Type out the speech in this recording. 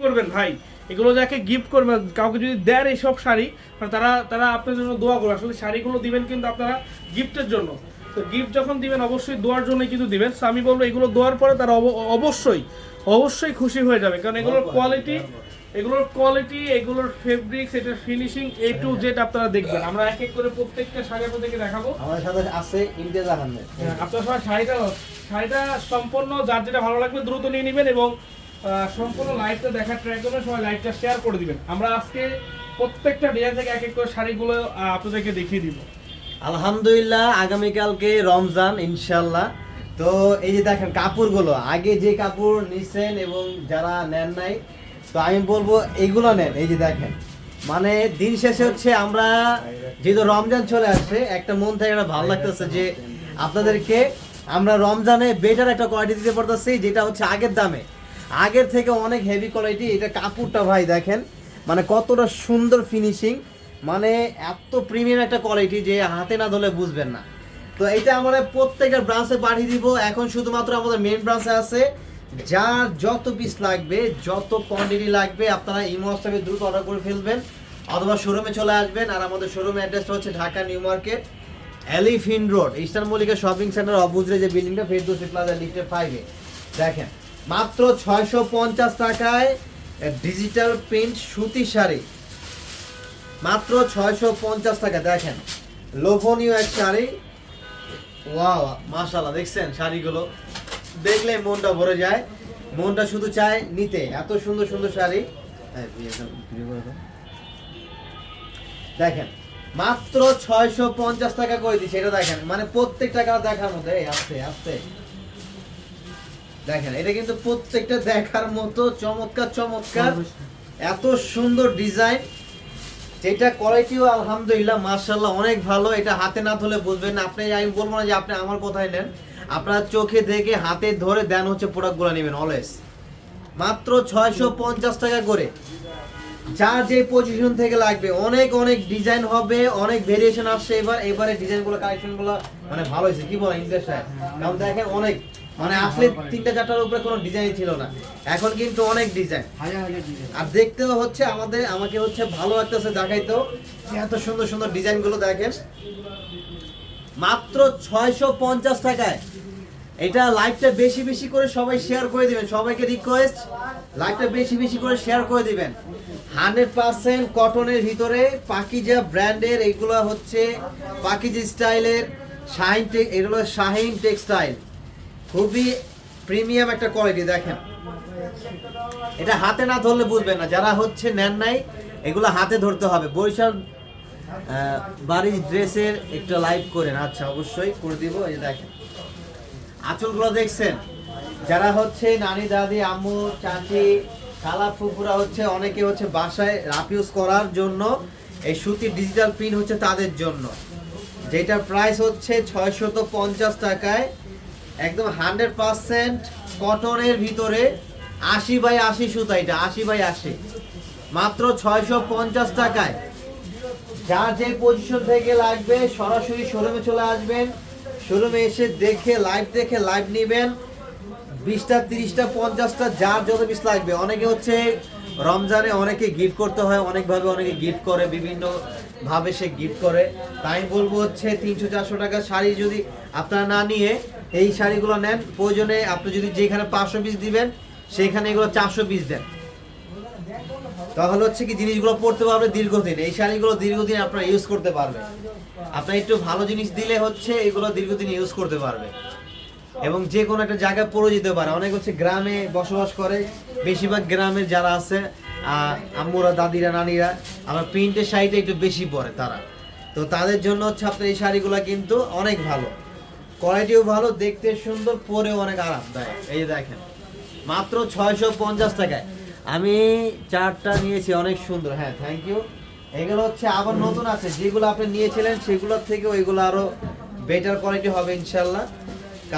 করবেন ভাই। এগুলো যাকে গিফট করবেন কাউকে যদি দেন এইসব শাড়ি মানে তারা তারা আপনার জন্য দোয়া করবে। আসলে শাড়িগুলো দিবেন কিন্তু আপনারা গিফটের জন্য। তো গিফট যখন দিবেন অবশ্যই দোয়ার জন্যই কিন্তু দিবেন। So আমি বলব এগুলো দোয়ার পরে তারা অব- অবশ্যই অবশ্যই খুশি হয়ে যাবে। কারণ এগুলোর কোয়ালিটি এগুলোর কোয়ালিটি এগুলোর ফেব্রিক্স এটার ফিনিশিং এ টু জেড আপনারা দেখবেন। আমরা এক এক করে প্রত্যেকটা শাড়ি আপনাদেরকে দেখাবো। আমাদের সাথে আছে ইমতিয়াজ আহমেদ হ্যাঁ, আপনার সবাই শাড়িটা শাড়িটা সম্পূর্ণ যার যেটা ভালো লাগবে দ্রুত নিয়ে নেবেন এবং সম্পূর্ণ লাইভটা দেখার ট্রাই করবেন, সবাই লাইভটা শেয়ার করে দিবেন। আমরা আজকে প্রত্যেকটা ডিজাইন থেকে এক এক করে শাড়িগুলো আপনাদেরকে দেখিয়ে দিব। আলহামদুলিল্লাহ, আগামীকালকে রমজান ইনশাল্লাহ তো এই যে দেখেন কাপড়গুলো, আগে যে কাপড় নিছেন এবং যারা নেন নাই, তো আমি বলব এগুলো নেন, এই যে দেখেন। মানে দিন শেষে হচ্ছে আমরা যেহেতু রমজান চলে আসছে, একটা মন থেকে একটা ভালো লাগতেছে যে আপনাদেরকে আমরা রমজানে বেটার একটা কোয়ালিটি দিতে পারতেছি, যেটা হচ্ছে আগের দামে। আগের থেকে অনেক হেভি কোয়ালিটি এটা কাপড়টা ভাই দেখেন মানে কতটা সুন্দর ফিনিশিং মানে এত প্রিমিয়াম একটা কোয়ালিটি যে হাতে না ধরলে বুঝবেন না। তো এটা আমরা প্রত্যেকটা ব্রাঞ্চে পাঠিয়ে দিব। এখন শুধুমাত্র আমাদের মেন ব্রাঞ্চে আছে। যার যত পিস লাগবে, যত কোয়ান্টিটি লাগবে, আপনারা ইমো হোয়াটসঅ্যাপে দ্রুত অর্ডার করে ফেলবেন। অথবা শোরুমে চলে আসবেন আর আমাদের শোরুম অ্যাড্রেসটা হচ্ছে Dhaka new market, elephant road eastern Mallika shopping centre অবুজরে যে বিল্ডিংটা ফেরদৌসি প্লাজা লিফটে ফাইভে দেখেন মাত্র ছয়শো পঞ্চাশ টাকায় ডিজিটাল প্রিন্ট সুতি শাড়ি। মাত্র ছয়শো পঞ্চাশ টাকা, দেখেন। লোভনীয় এক শাড়ি। ওয়াও মাশাল্লাহ দেখছেন শাড়িগুলো? দেখলে মনটা ভরে যায়। মনটা শুধু চায় নিতে। এত সুন্দর সুন্দর শাড়ি। দেখেন, মাত্র ছয়শো পঞ্চাশ টাকা করে দিচ্ছে। এটা দেখেন মানে প্রত্যেকটা কালার দেখার মধ্যে আসতে আসতে। দেখেন এটা কিন্তু প্রত্যেকটা দেখার মতো চমৎকার চমৎকার। এত সুন্দর ডিজাইন। যেটা কোয়ালিটিও আলহামদুলিল্লাহ মার্শাল্লাহ অনেক ভালো। এটা হাতে না ধরলে বুঝবেন না। আপনি আমি বলব না যে আপনি আমার কথাই নেন। আপনার চোখে দেখে হাতে ধরে দেন হচ্ছে প্রোডাক্টগুলো নেবেন অলওয়েজ মাত্র ছয়শো পঞ্চাশ টাকা করে। যার যে পজিশন থেকে লাগবে। অনেক অনেক ডিজাইন হবে অনেক ভেরিয়েশন আসছে এবার। এবারে ডিজাইনগুলো কালেকশনগুলো মানে ভালো হয়েছে। কি বলেন ইন্টারেস্ট কারণ দেখেন অনেক। মানে আসলে তিনটা চারটার উপরে কোনো ডিজাইন ছিল না। এখন কিন্তু অনেক ডিজাইন আর দেখতেও হচ্ছে আমাদের আমাকে হচ্ছে ভালো একটা দেখাইতেও। যে এত সুন্দর সুন্দর ডিজাইনগুলো দেখেন। মাত্র ছয়শো পঞ্চাশ টাকায়। এটা লাইভটা বেশি বেশি করে সবাই শেয়ার করে দিবেন। সবাইকে রিকোয়েস্ট লাইভটা বেশি বেশি করে শেয়ার করে দিবেন। হান্ড্রেড পার্সেন্ট কটনের ভিতরে পাকিজা ব্র্যান্ডের এইগুলো হচ্ছে পাকিজি স্টাইলের শাহিন এগুলো শাহিন টেক্সটাইল খুবই প্রিমিয়াম একটা কোয়ালিটি দেখেন। এটা হাতে না ধরলে বুঝবেন না। যারা হচ্ছে নেন নাই, এগুলো হাতে ধরতে হবে। বরিশাল বাড়ির ড্রেসের একটা লাইভ করেন। আচ্ছা অবশ্যই করে দিব। এই দেখেন। আঁচলগুলো দেখছেন? যারা হচ্ছে নানি, দাদি, আম্মু, চাচি, খালা ফুপুরা হচ্ছে, অনেকে হচ্ছে বাসায় রাফ ইউজ করার জন্য এই সুতির ডিজিটাল প্রিন্ট হচ্ছে তাদের জন্য। যেটার প্রাইস হচ্ছে ছয়শত পঞ্চাশ টাকায় একদম হান্ড্রেড পার্সেন্ট কটনের ভিতরে আশি বাই আশি সুতা এটা, আশি বাই আশি। মাত্র ছয়শো পঞ্চাশ টাকায়। যার যে পজিশন থেকে লাগবে সরাসরি শোরুমে চলে আসবেন। শোরুমে এসে দেখে লাইভ দেখে লাইভ নেবেন। বিশটা, তিরিশটা, পঞ্চাশটা, যার যত পিস লাগবে। অনেকে হচ্ছে রমজানে অনেকে গিফট করতে হয়, অনেকভাবে অনেকে গিফট করে বিভিন্ন ভাবে সে গিফট করে। তাই বলব হচ্ছে তিনশো, চারশো টাকা শাড়ি যদি আপনারা না নিয়ে এই শাড়িগুলো নেন। প্রয়োজনে আপনি যদি যেখানে পাঁচশো পিস দিবেন সেইখানে এগুলো চারশো পিস দেন। তাহলে হচ্ছে কি জিনিসগুলো পড়তে পারবে দীর্ঘদিন। এই শাড়িগুলো দীর্ঘদিন আপনারা ইউজ করতে পারবে আপনার একটু ভালো জিনিস দিলে হচ্ছে এগুলো দীর্ঘদিন ইউজ করতে পারবে। এবং যে কোনো একটা জায়গায় পড়ে যেতে পারে। অনেক হচ্ছে গ্রামে বসবাস করে। বেশিরভাগ গ্রামের যারা আছে আম্মুরা, দাদিরা, নানিরা আমার প্রিন্টের শাড়িটা একটু বেশি পরে তারা। তো তাদের জন্য হচ্ছে আপনার এই শাড়িগুলো কিন্তু অনেক ভালো। কোয়ালিটিও ভালো, দেখতে সুন্দর পরে অনেক আরামদায়ক। এই দেখেন, মাত্র ছয়শো পঞ্চাশ টাকায়। আমি চারটা নিয়েছি, অনেক সুন্দর। হ্যাঁ থ্যাংক ইউ এগুলো হচ্ছে আবার নতুন আছে, যেগুলো আপনি নিয়েছিলেন, সেগুলোর থেকে ওইগুলো আরও বেটার কোয়ালিটি হবে, ইনশাল্লাহ।